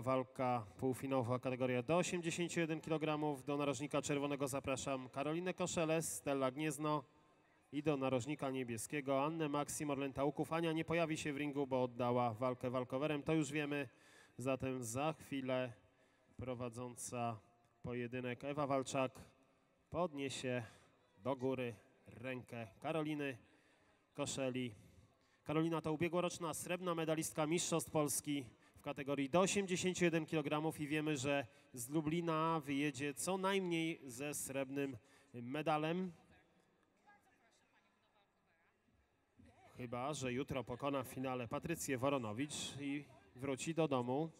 walka półfinałowa kategoria do 81 kg. Do narożnika czerwonego zapraszam Karolinę Koszeles, Stella Gniezno i do narożnika niebieskiego Annę Maksim Orlenta Łuków. Ania nie pojawi się w ringu, bo oddała walkę walkowerem, to już wiemy. Zatem za chwilę prowadząca pojedynek Ewa Walczak podniesie do góry rękę Karoliny Koszeli. Karolina to ubiegłoroczna srebrna medalistka Mistrzostw Polski w kategorii do 81 kg i wiemy, że z Lublina wyjedzie co najmniej ze srebrnym medalem. Chyba, że jutro pokona w finale Patrycję Woronowicz i wróci do domu,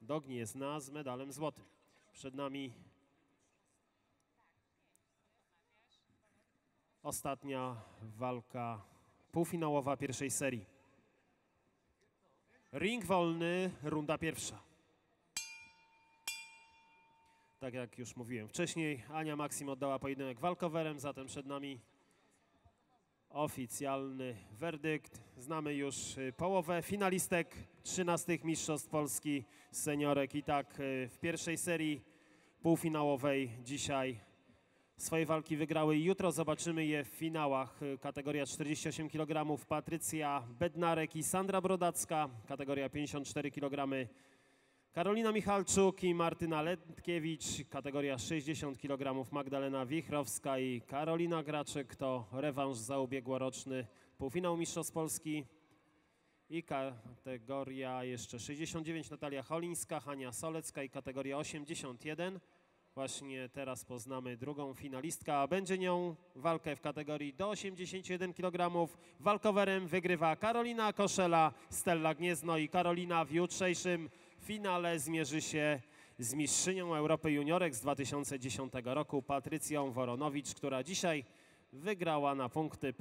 do Gniezna z medalem złotym. Przed nami ostatnia walka półfinałowa pierwszej serii. Ring wolny, runda pierwsza. Tak jak już mówiłem wcześniej, Ania Maksim oddała pojedynek walkowerem, zatem przed nami oficjalny werdykt. Znamy już y, połowę finalistek 13 Mistrzostw Polski seniorek i tak y, w pierwszej serii półfinałowej dzisiaj swoje walki wygrały jutro zobaczymy je w finałach. Kategoria 48 kg Patrycja Bednarek i Sandra Brodacka. Kategoria 54 kg Karolina Michalczuk i Martyna Letkiewicz. Kategoria 60 kg Magdalena Wichrowska i Karolina Graczek. To rewanż za ubiegłoroczny półfinał Mistrzostw Polski. I kategoria jeszcze 69 Natalia Cholińska, Hania Solecka i kategoria 81. Właśnie teraz poznamy drugą finalistkę, a będzie nią walkę w kategorii do 81 kg. Walkowerem wygrywa Karolina Koszela, Stella Gniezno i Karolina w jutrzejszym finale zmierzy się z mistrzynią Europy Juniorek z 2010 roku, Patrycją Woronowicz, która dzisiaj wygrała na punkty